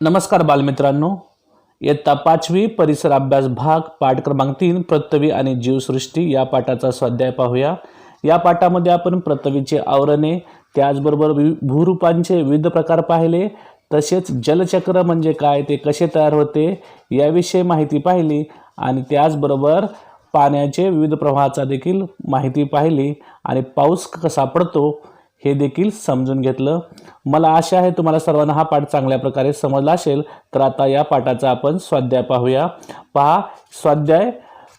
नमस्कार बालमित्रांनो. इयत्ता पाचवी परिसर अभ्यास भाग पाठ क्रमांक तीन पृथ्वी आणि जीवसृष्टी या पाठाचा स्वाध्याय पाहूया. या पाठामध्ये आपण पृथ्वीचे आवरणे त्याचबरोबर वि भूरूपांचे विविध प्रकार पाहिले तसेच जलचक्र म्हणजे काय ते कसे तयार होते याविषयी माहिती पाहिली आणि त्याचबरोबर पाण्याचे विविध प्रवाहाचा देखील माहिती पाहिली आणि पाऊस कसा पडतो हे देखील समजून घेतलं. मला आशा आहे तुम्हाला सर्वांना हा पाठ चांगल्या प्रकारे समजला असेल. तर आता या पाठाचा आपण स्वाध्याय पाहूया. पहा स्वाध्याय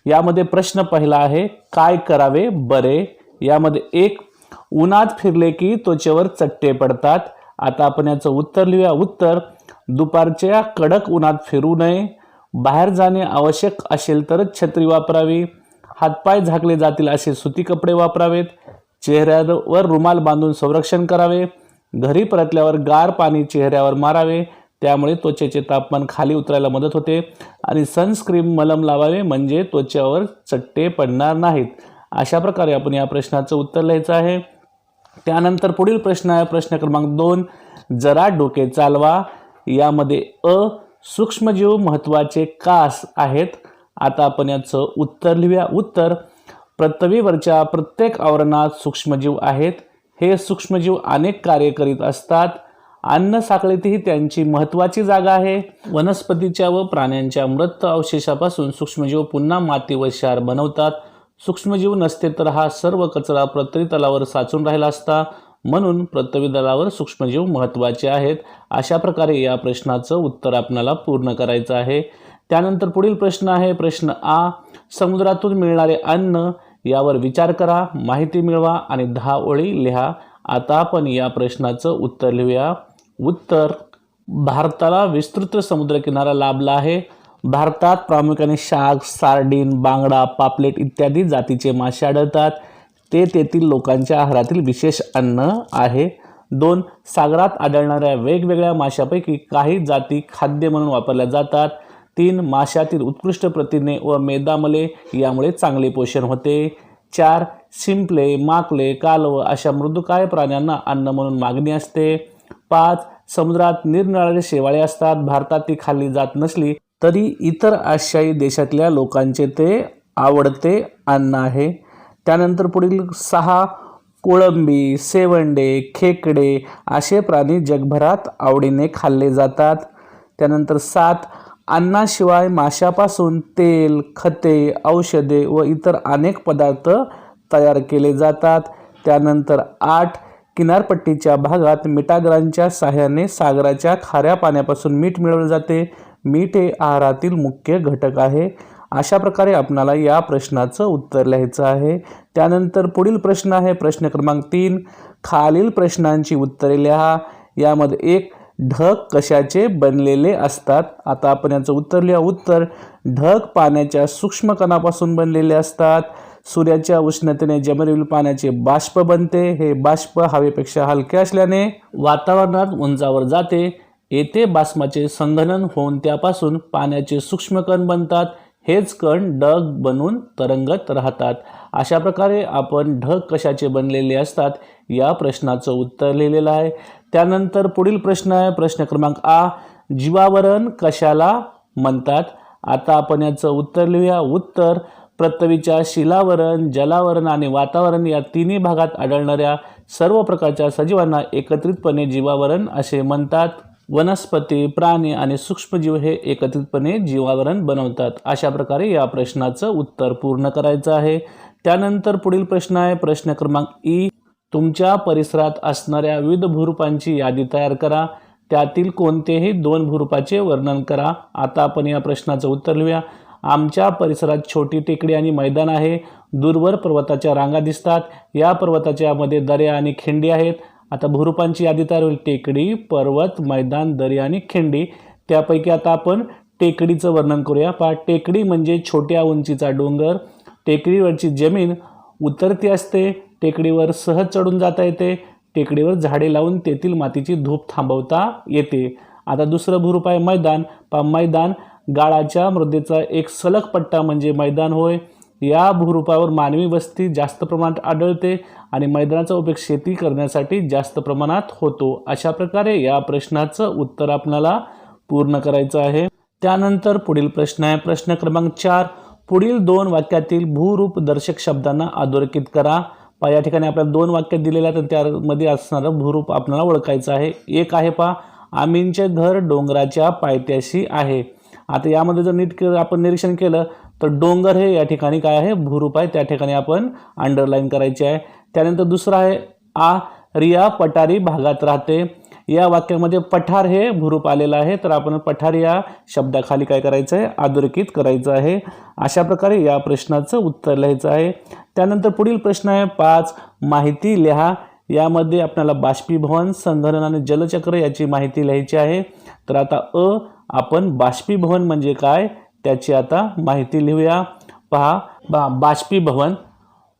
यामध्ये प्रश्न पहिला आहे काय करावे बरे? यामध्ये एक उन्हात फिरले की त्वचेवर चट्टे पडतात. आता आपण याचं उत्तर लिहूया. उत्तर दुपारच्या कडक उन्हात फिरू नये. बाहेर जाणे आवश्यक असेल तरच छत्री वापरावी. हातपाय झाकले जातील असे सुती कपडे वापरावेत. चेहऱ्यावर रुमाल बांधून संरक्षण करावे. घरी परतल्यावर गार पाणी चेहऱ्यावर मारावे. त्यामुळे त्वचेचे तापमान खाली उतरायला मदत होते. आणि सनस्क्रीम मलम लावावे म्हणजे त्वचेवर चट्टे पडणार नाहीत. अशा प्रकारे आपण या प्रश्नाचं उत्तर लिहायचं आहे. त्यानंतर पुढील प्रश्न आहे. प्रश्न क्रमांक दोन जरा डोके चालवा. यामध्ये अ सूक्ष्मजीव महत्त्वाचे कास आहेत. आता आपण याचं उत्तर लिहूया. उत्तर पृथ्वीवरच्या प्रत्येक आवरणात सूक्ष्मजीव आहेत. हे सूक्ष्मजीव अनेक कार्य करीत असतात. अन्न साखळीतही त्यांची महत्त्वाची जागा आहे. वनस्पतीच्या व प्राण्यांच्या मृत अवशेषापासून सूक्ष्मजीव पुन्हा माती व क्षार बनवतात. सूक्ष्मजीव नसते तर हा सर्व कचरा पृथ्वी तलावर साचून राहिला असता. म्हणून पृथ्वी दलावर सूक्ष्मजीव महत्त्वाचे आहेत. अशा प्रकारे या प्रश्नाचं उत्तर आपणाला पूर्ण करायचं आहे. त्यानंतर पुढील प्रश्न आहे. प्रश्न आ. समुद्रातून मिळणारे अन्न यावर विचार करा माहिती मिळवा आणि दहा ओळी लिहा. आता आपण या प्रश्नाचं उत्तर लिहूया. उत्तर भारताला विस्तृत समुद्रकिनारा लाभला आहे. भारतात प्रामुख्याने शार्क सार्डिन बांगडा पापलेट इत्यादी जातीचे मासे आढळतात. ते तेथील लोकांच्या आहारातील विशेष अन्न आहे. दोन सागरात आढळणाऱ्या वेगवेगळ्या माशापैकी काही जाती खाद्य म्हणून वापरल्या जातात. तीन माशातील उत्कृष्ट प्रथिने व मेदामले यामुळे चांगले पोषण होते. चार शिंपले माकले कालव अशा मृदुकाय प्राण्यांना अन्न म्हणून मागणी असते. पाच समुद्रात निरनिराळे शेवाळे असतात. भारतात ती खाल्ली जात नसली तरी इतर आशियाई देशातल्या लोकांचे ते आवडते अन्न आहे. त्यानंतर पुढील सहा कोळंबी सेवंडे खेकडे असे प्राणी जगभरात आवडीने खाल्ले जातात. त्यानंतर सात अन्नाशिवाय माशापासून तेल खते औषधे व इतर अनेक पदार्थ तयार केले जातात. त्यानंतर आठ किनारपट्टीच्या भागात मिठागरांच्या साह्याने सागराच्या खाऱ्या पाण्यापासून मीठ मिळवले जाते. मीठ हे आहारातील मुख्य घटक आहे. अशा प्रकारे आपणाला या प्रश्नाचं उत्तर लिहायचं आहे. त्यानंतर पुढील प्रश्न आहे. प्रश्न क्रमांक तीन खालील प्रश्नांची उत्तरे लिहा. यामध्ये एक ढग कशाचे बनलेले असतात? आता आपण याचं उत्तर लिहा उत्तर ढग पाण्याच्या सूक्ष्म कणापासून बनलेले असतात. सूर्याच्या उष्णतेने जमिनीवरील पाण्याचे बाष्प बनते. हे बाष्प हवेपेक्षा हलके असल्याने वातावरणात उंचावर जाते. येथे बाष्पाचे संघनन होऊन त्यापासून पाण्याचे सूक्ष्म कण बनतात. हेच कण ढग बनून तरंगत राहतात. अशा प्रकारे आपण ढग कशाचे बनलेले असतात या प्रश्नाचं उत्तर लिहिलेलं आहे. त्यानंतर पुढील प्रश्न आहे प्रश्न क्रमांक आ जीवावरण कशाला म्हणतात? आता आपण याचं उत्तर लिहूया. उत्तर पृथ्वीच्या शिलावरण जलावरण आणि वातावरण या तिन्ही भागात आढळणाऱ्या सर्व प्रकारच्या सजीवांना एकत्रितपणे जीवावरण असे म्हणतात. वनस्पती प्राणी आणि सूक्ष्मजीव हे एकत्रितपणे जीवावरण बनवतात. अशा प्रकारे या प्रश्नाचं उत्तर पूर्ण करायचं आहे. त्यानंतर पुढील प्रश्न आहे. प्रश्न क्रमांक ई. तुमच्या परिसरात असणाऱ्या विविध भूरूपांची यादी तयार करा. त्यातील कोणतेही दोन भूरूपाचे वर्णन करा. आता आपण या प्रश्नाचं उत्तर लिहूया. आमच्या परिसरात छोटी टेकडी आणि मैदान आहे. दूरवर पर्वताच्या रांगा दिसतात. या पर्वताच्या मध्ये दर्या आणि खिंडी आहेत. आता भूरूपांची यादी तयार होईल. टेकडी पर्वत मैदान दरी आणि खिंडी. त्यापैकी आता आपण टेकडीचं वर्णन करूया. पहा टेकडी म्हणजे छोट्या उंचीचा डोंगर. टेकडीवरची जमीन उतरती असते. टेकडीवर सहज चढून जाता येते. टेकडीवर झाडे लावून तेथील मातीची धूप थांबवता येते. आता दुसरं भूरूप आहे मैदान. पा मैदान गाळाच्या मृदेचा एक सलग पट्टा म्हणजे मैदान होय. या भूरूपावर मानवी वस्ती जास्त प्रमाणात आढळते आणि मैदानाचा उपयोग शेती करण्यासाठी जास्त प्रमाणात होतो. अशा प्रकारे या प्रश्नाचं उत्तर आपल्याला पूर्ण करायचं आहे. त्यानंतर पुढील प्रश्न आहे. प्रश्न क्रमांक चार. पुढील दोन वाक्यातील भूरूप दर्शक शब्दांना अधोरेखित करा. पा या ठिकाणी आपल्याला दोन वाक्य दिलेले आहेत त्यामध्ये असणारं भूरूप आपल्याला ओळखायचं आहे. एक आहे पा आमींचे घर डोंगराच्या पायथ्याशी आहे. आता यामध्ये जर नीट आपण निरीक्षण केलं तर डोंगर हे या ठिकाणी काय आहे? भूरूप आहे. त्या ठिकाणी आपण अंडरलाईन करायचे आहे. त्यानंतर दुसरं आहे आ रिया पठारी भागात राहते. या वाक्यामध्ये पठार हे भूरूप आलेलं आहे. तर आपण पठार या शब्दाखाली काय करायचं आहे? अधोरेखित करायचं आहे. अशा प्रकारे या प्रश्नाचं उत्तर लिहायचं आहे. त्यानंतर पुढील प्रश्न आहे पाच माहिती लिहा. यामध्ये आपल्याला बाष्पीभवन संघनन आणि जलचक्र याची माहिती लिहायची आहे. तर आता अ आपण बाष्पीभवन म्हणजे काय? त्याची आता माहिती लिहूया. पहा बा बाष्पीभवन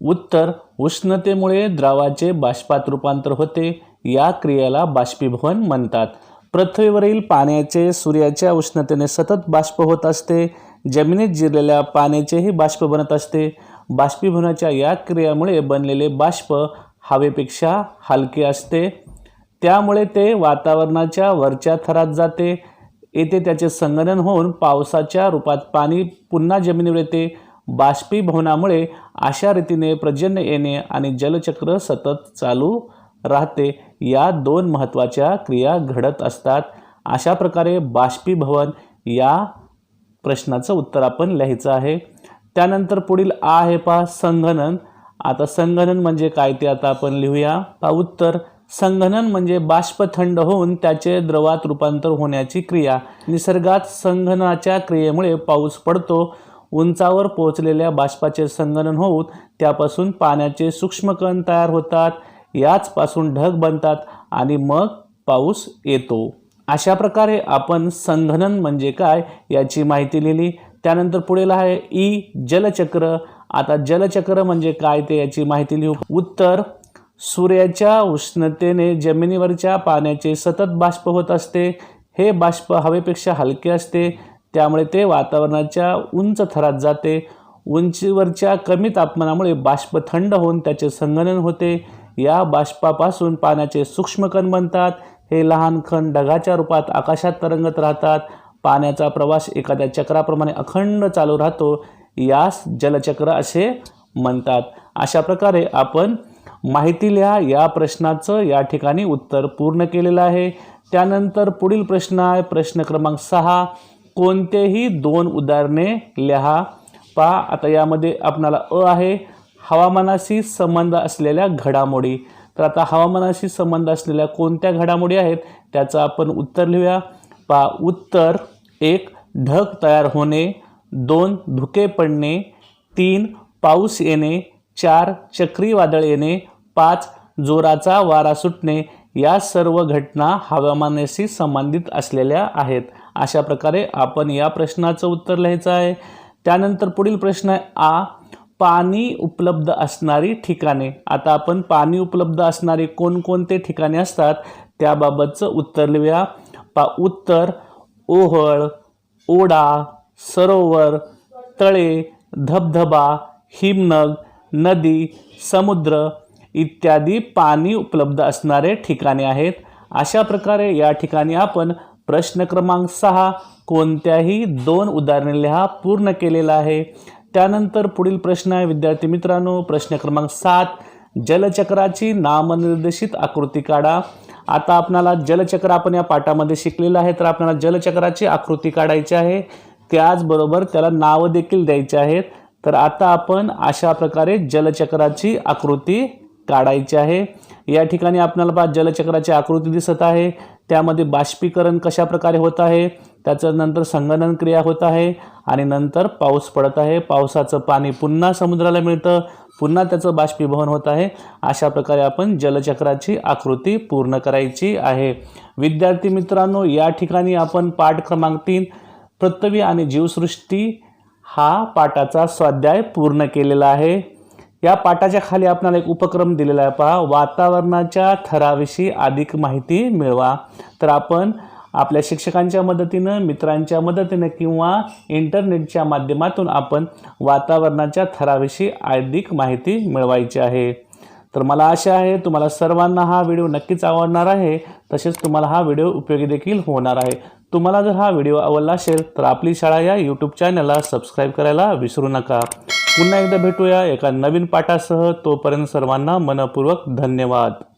उत्तर उष्णतेमुळे द्रावाचे बाष्पात रूपांतर होते. या क्रियेला बाष्पीभवन म्हणतात. पृथ्वीवरील पाण्याचे सूर्याच्या उष्णतेने सतत बाष्प होत असते. जमिनीत जिरलेल्या पाण्याचेही बाष्प बनत असते. बाष्पीभवनाच्या या क्रियामुळे बनलेले बाष्प हवेपेक्षा हलके असते. त्यामुळे ते वातावरणाच्या वरच्या थरात जाते. येथे त्याचे संगणन होऊन पावसाच्या रूपात पाणी पुन्हा जमिनीवर येते. बाष्पीभवनामुळे अशा रीतीने प्रजन्य येणे आणि जलचक्र सतत चालू राहते. या दोन महत्त्वाच्या क्रिया घडत असतात. अशा प्रकारे बाष्पीभवन या प्रश्नाचं उत्तर आपण लिहायचं आहे. त्यानंतर पुढील आ आहे पहा संगणन आता संगणन म्हणजे काय ते आता आपण लिहूया. पा उत्तर. संघनन म्हणजे बाष्प थंड होऊन त्याचे द्रवात रूपांतर होण्याची क्रिया. निसर्गात संगणनाच्या क्रियेमुळे पाऊस पडतो. उंचावर पोहोचलेल्या बाष्पाचे संगणन होऊन त्यापासून पाण्याचे सूक्ष्मकण तयार होतात. याचपासून ढग बनतात आणि मग पाऊस येतो. अशा प्रकारे आपण संघनन म्हणजे काय याची माहिती लिहिली. त्यानंतर पुढे आहे ई जलचक्र. आता जलचक्र म्हणजे काय ते याची माहिती लिहू. उत्तर सूर्याच्या उष्णतेने जमिनीवरच्या पाण्याचे सतत बाष्प होत असते. हे बाष्प हवेपेक्षा हलके असते. त्यामुळे ते वातावरणाच्या उंच थरात जाते. उंचीवरच्या कमी तापमानामुळे बाष्प थंड होऊन त्याचे संगणन होते. या बाष्पापासून पाण्याचे सूक्ष्मकण बनतात. हे लहान खण ढगाच्या रूपात आकाशात तरंगत राहतात. पाण्याचा प्रवास एखाद्या चक्राप्रमाणे अखंड चालू राहतो. यास जलचक्र असे म्हणतात. अशा प्रकारे आपण माहिती लिहा. या प्रश्नाचं या ठिकाणी उत्तर पूर्ण केलेलं आहे. त्यानंतर पुढील प्रश्न आहे. प्रश्न क्रमांक सहा. कोणतेही दोन उदाहरणे लिहा. पहा आता यामध्ये आपणाला अ आहे. हवामानाशी संबंध असलेल्या घडामोडी. तर आता हवामानाशी संबंध असलेल्या कोणत्या घडामोडी आहेत? त्याचं आपण उत्तर लिहूया. पहा उत्तर एक ढग तयार होणे. दोन धुके पडणे. तीन पाऊस येणे. चार चक्रीवादळ येणे. पाच जोराचा वारा सुटणे या सर्व घटना हवामानाशी संबंधित असलेल्या आहेत. अशा प्रकारे आपण या प्रश्नाचं उत्तर लिहायचं आहे. त्यानंतर पुढील प्रश्न आहे आ पाणी उपलब्ध असणारी ठिकाणे. आता आपण पाणी उपलब्ध असणारी कोणकोणते ठिकाणे असतात त्याबाबतचं उत्तर लिहूया. पा उत्तर ओहळ ओढा सरोवर तळे धबधबा हिमनग नदी समुद्र इत्यादी पाणी उपलब्ध असणारे ठिकाणे आहेत. अशा प्रकारे या ठिकाणी आपण प्रश्न क्रमांक सहा कोणत्याही दोन उदाहरणे लिहा पूर्ण केलेला आहे. त्यानंतर पुढील प्रश्न आहे विद्यार्थी मित्रांनो प्रश्न क्रमांक सात जलचक्राची नामनिर्देशित आकृती काढा. आता आपणाला जलचक्र आपण या पाठामध्ये शिकलेलं आहे तर आपल्याला जलचक्राची आकृती काढायची आहे. त्याचबरोबर त्याला नावं देखील द्यायची आहेत. तर आता आपण अशा प्रकारे जलचक्राची आकृती काढायची आहे. या ठिकाणी आपल्याला पहा जलचक्राची आकृती दिसत आहे. त्यामध्ये बाष्पीकरण कशा प्रकारे होत आहे त्याचं नंतर संगणन क्रिया होत आहे आणि नंतर पाऊस पडत आहे. पावसाचं पाणी पुन्हा समुद्राला मिळतं पुन्हा त्याचं बाष्पीभवन होत आहे. अशा प्रकारे आपण जलचक्राची आकृती पूर्ण करायची आहे. विद्यार्थी मित्रांनो या ठिकाणी आपण पाठ क्रमांक तीन पृथ्वी आणि जीवसृष्टी हा पाठाचा स्वाध्याय पूर्ण केलेला आहे. या पाठाच्या खाली आपणाला एक उपक्रम दिलेला आहे. पहा वातावरणाच्या थराविषयी अधिक माहिती मिळवा. तर आपण आपल्या शिक्षकांच्या मदतीनं मित्रांच्या मदतीनं किंवा इंटरनेटच्या माध्यमातून आपण वातावरणाच्या थराविषयी अधिक माहिती मिळवायची आहे. तर मला आशा आहे तुम्हाला सर्वांना हा व्हिडिओ नक्कीच आवडणार आहे. तसेच तुम्हाला हा व्हिडिओ उपयोगी देखील होणार आहे. तुम्हाला जर हा व्हिडिओ आवडला असेल तर आपली शाळा या यूट्यूब चॅनलला सबस्क्राईब करायला विसरू नका. पुन्हा एकदा भेटूया एका नवीन पाठासह. तोपर्यंत सर्वांना मनपूर्वक धन्यवाद.